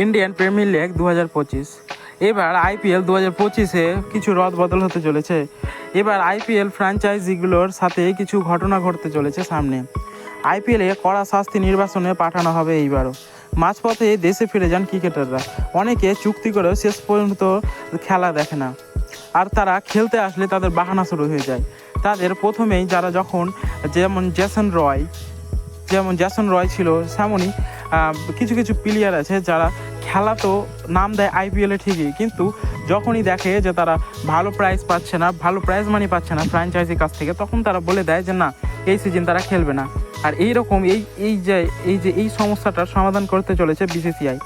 Indian premier league দু হাজার পঁচিশ। এবার আইপিএল দু হাজার পঁচিশে কিছু রদ বদল হতে চলেছে। এবার আইপিএল ফ্র্যাঞ্চাইজিগুলোর সাথে কিছু ঘটনা ঘটতে চলেছে সামনে। আইপিএলে কড়া শাস্তি নির্বাচনে পাঠানো হবে এইবারও। মাঝপথে দেশে ফিরে যান ক্রিকেটাররা। অনেকে চুক্তি করেও শেষ পর্যন্ত খেলা দেখে না। আর তারা খেলতে আসলে তাদের বাহানা শুরু হয়ে যায়। তাদের প্রথমেই যারা যখন যেমন জেসন রয় যেমন জ্যাসন রয় ছিল তেমনই কিছু কিছু প্লেয়ার আছে যারা খেলা তো নাম দেয় আইপিএলে ঠিকই, কিন্তু যখনই দেখে যে তারা ভালো প্রাইজ পাচ্ছে না, ভালো প্রাইজ মানি পাচ্ছে না ফ্র্যাঞ্চাইজির কাছ থেকে, তখন তারা বলে দেয় যে, না, এই সিজন তারা খেলবে না। আর এই রকম এই এই যে এই যে, এই সমস্যাটার সমাধান করতে চলেছে বিসিসিআই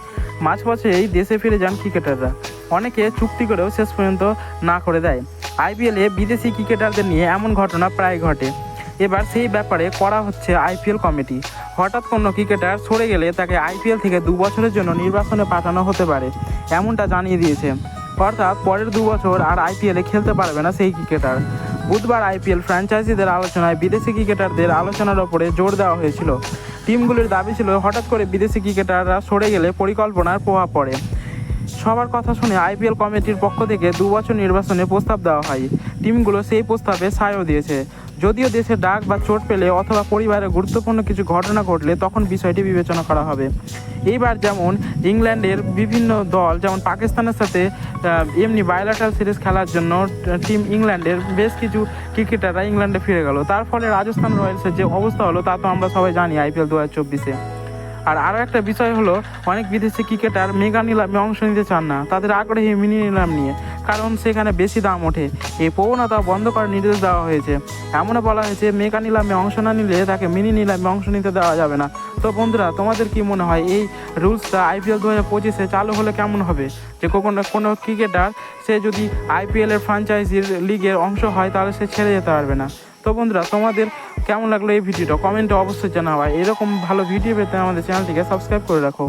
মাঝ পথে এই দেশে ফিরে যান ক্রিকেটাররা অনেকে চুক্তি করেও শেষ পর্যন্ত না করে দেয়। আইপিএলে বিদেশি ক্রিকেটারদের নিয়ে এমন ঘটনা প্রায় ঘটে। এবার সেই ব্যাপারে করা হচ্ছে আইপিএল কমিটি। হঠাৎ কোনো ক্রিকেটার সরে গেলে তাকে আইপিএল থেকে দু বছরের জন্য নির্বাচনে পাঠানো হতে পারে, এমনটা জানিয়ে দিয়েছে। অর্থাৎ পরের দু বছর আর আইপিএলে খেলতে পারবে না সেই ক্রিকেটার। বুধবার আইপিএল ফ্র্যাঞ্চাইজিদের আলোচনায় বিদেশি ক্রিকেটারদের আলোচনার ওপরে জোর দেওয়া হয়েছিল। টিমগুলির দাবি ছিল, হঠাৎ করে বিদেশি ক্রিকেটাররা সরে গেলে পরিকল্পনার প্রভাব পড়ে। সবার কথা শুনে আইপিএল কমিটির পক্ষ থেকে দু বছর নির্বাচনে প্রস্তাব দেওয়া হয়। টিমগুলো সেই প্রস্তাবে সায়ও দিয়েছে। যদিও দেশে ডাক বা চোট পেলে অথবা পরিবারে গুরুত্বপূর্ণ কিছু ঘটনা ঘটলে তখন বিষয়টি বিবেচনা করা হবে। এইবার যেমন ইংল্যান্ডের বিভিন্ন দল, যেমন পাকিস্তানের সাথে এমনি বায়োলাটাল সিরিজ খেলার জন্য টিম ইংল্যান্ডের বেশ কিছু ক্রিকেটাররা ইংল্যান্ডে ফিরে গেল। তার ফলে রাজস্থান রয়্যালসের যে অবস্থা হলো তা তো আমরা সবাই জানি আইপিএল দু হাজার চব্বিশে। আর আরও একটা বিষয় হলো, অনেক বিদেশি ক্রিকেটার মেগা নিলামে অংশ নিতে চান না। তাদের আগ্রহী মিনি নিলাম নিয়ে। কারণ সেখানে বেশি দাম ওঠে। এই প্রবণতা বন্ধ করার নির্দেশ দেওয়া হয়েছে। এমনও বলা হয়েছে মেগা নিলামে অংশ না নিলে তাকে মিনি নিলামে অংশ নিতে দেওয়া যাবে না। তো বন্ধুরা, তোমাদের কি মনে হয়, এই রুলসটা আইপিএল দু হাজার পঁচিশে চালু হলে কেমন হবে? যে কোনো কোনো ক্রিকেটার, সে যদি আইপিএলের ফ্রাঞ্চাইজির লিগের অংশ হয়, তাহলে সে ছেড়ে যেতে পারবে না। তো বন্ধুরা, তোমাদের কেমন লাগল এই ভিডিওটা কমেন্টে অবশ্যই জানাবা। এরকম ভালো ভিডিও পেতে আমাদের চ্যানেলটিকে সাবস্ক্রাইব করে রাখো।